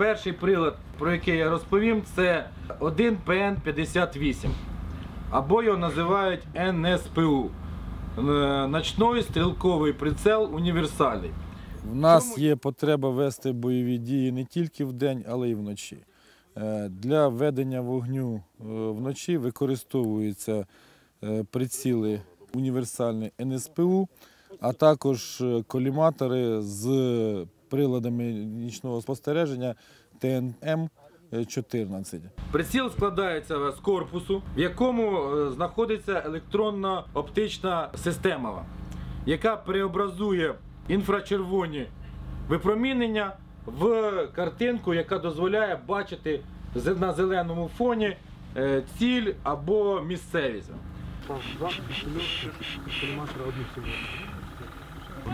перший прилад, про який я розповім, це 1 ПН-58. Або його називають НСПУ. Е, Ночний стрілковий прицел універсальний. В нас є потреба вести бойові дії не тільки вдень, але й вночі. Е, Для ведення вогню е, вночі використовуються приціли універсальні НСПУ, а також коліматори з приладами нічного спостереження ТНМ-14. Приціл складається з корпусу, в якому е, знаходиться електронно-оптична система, яка преобразує інфрачервоні випромінення в картинку, яка дозволяє бачити на зеленому фоні е, ціль або місцевість.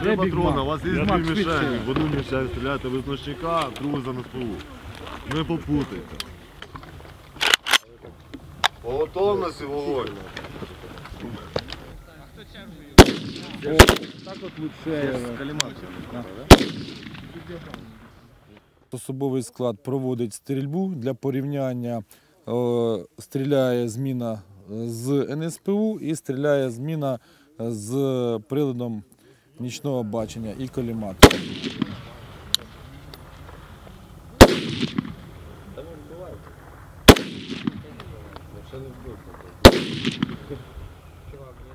Три патрона, у вас є дві мішені. В одну мішень стріляєте ви з ночника, другу за НСПУ. Не попутайте. По готовності вогонь. Особовий склад проводить стрільбу для порівняння. е, Стріляє зміна з НСПУ і стріляє зміна з приладом нічного бачення і колімат. Чувак, я